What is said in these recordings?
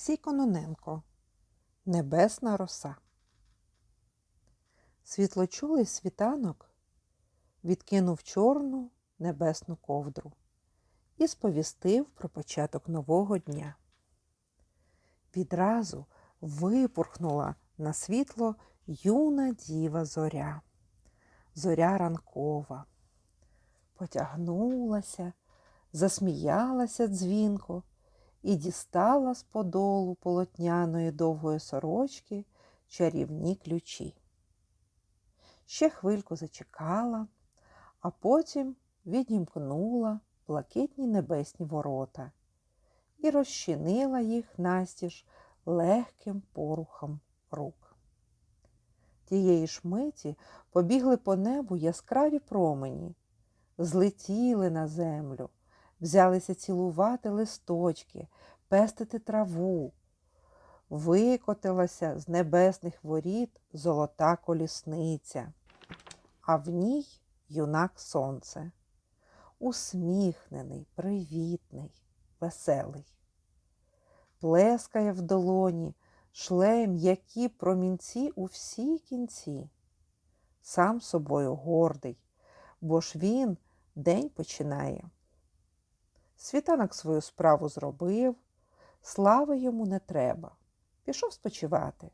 Олексій Кононенко Небесна роса. Світлочулий світанок відкинув чорну небесну ковдру і сповістив про початок нового дня. Відразу випурхнула на світло юна діва зоря, зоря ранкова. Потягнулася, засміялася дзвінко і дістала з подолу полотняної довгої сорочки чарівні ключі. Ще хвильку зачекала, а потім відімкнула блакитні небесні ворота і розчинила їх настіж легким порухом рук. Тієї ж миті побігли по небу яскраві промені, злетіли на землю, взялися цілувати листочки, пестити траву. Викотилася з небесних воріт золота колісниця, а в ній юнак сонце, усміхнений, привітний, веселий. Плескає в долоні, шле м'які промінці у всі кінці. Сам собою гордий, бо ж він день починає. Світанок свою справу зробив, слави йому не треба. Пішов спочивати,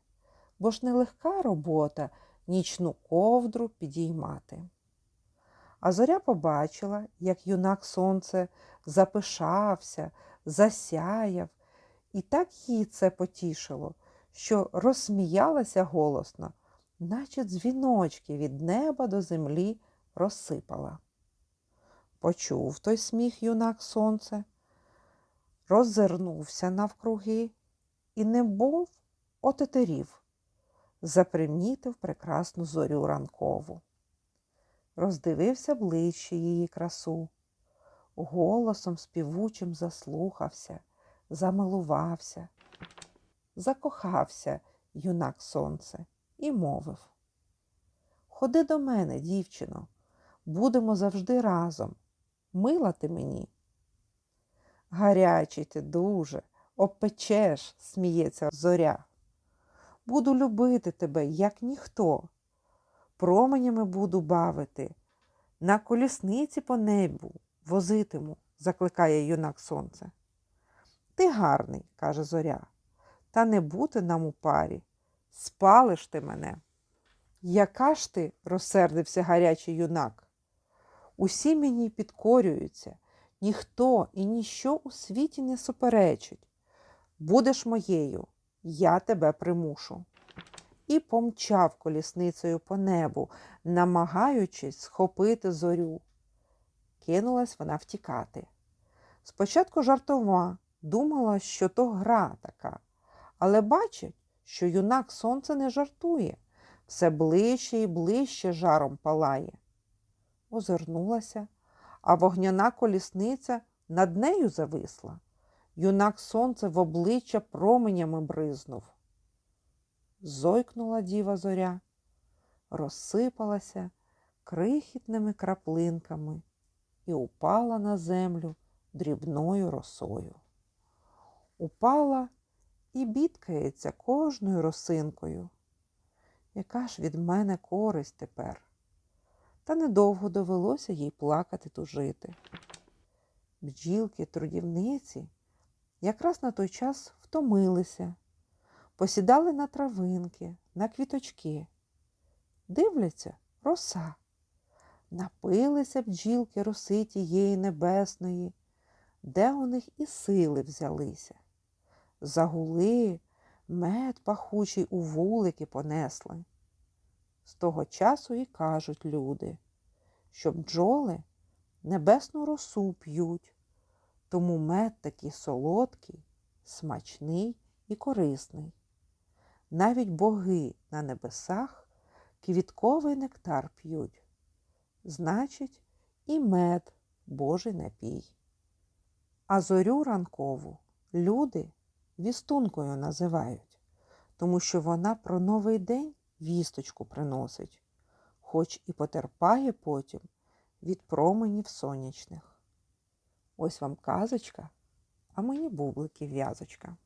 бо ж нелегка робота нічну ковдру підіймати. А зоря побачила, як юнак сонце запишався, засяяв, і так її це потішило, що розсміялася голосно, наче дзвіночки від неба до землі розсипала. Почув той сміх юнак сонце, роззирнувся навкруги і не був отетерів, запримітив прекрасну зорю ранкову. Роздивився ближче її красу, голосом співучим заслухався, замилувався, закохався юнак сонце і мовив Ходи до мене, дівчино, будемо завжди разом. Мила ти мені. Гарячий ти дуже, обпечеш, сміється зоря. Буду любити тебе, як ніхто. Променями буду бавити, на колісниці по небу возитиму, закликає юнак сонце. Ти гарний, каже зоря, та не бути нам у парі. Спалиш ти мене. Яка ж ти, розсердився гарячий юнак. Усі мені підкорюються, ніхто і ніщо у світі не суперечить. Будеш моєю, я тебе примушу. І помчав колісницею по небу, намагаючись схопити зорю. Кинулась вона втікати. Спочатку жартова, думала, що то гра така, але бачить, що юнак сонце не жартує, все ближче і ближче жаром палає озирнулася, а вогняна колісниця над нею зависла. Юнак сонце в обличчя променями бризнув. Зойкнула діва зоря, розсипалася крихітними краплинками і упала на землю дрібною росою. Упала і бідкається кожною росинкою. Яка ж від мене користь тепер? Та недовго довелося їй плакати тужити. Бджілки, трудівниці якраз на той час втомилися, посідали на травинки, на квіточки. Дивляться роса. Напилися бджілки роси тієї небесної, де у них і сили взялися. Загули, мед пахучий у вулики понесли. З того часу і кажуть люди, що бджоли небесну росу п'ють, тому мед такий солодкий, смачний і корисний. Навіть боги на небесах квітковий нектар п'ють. Значить, і мед Божий напій. А зорю ранкову люди вістункою називають, тому що вона про новий день вісточку приносить, хоч і потерпає потім від променів сонячних. Ось вам казочка, а мені бублики в'язочка.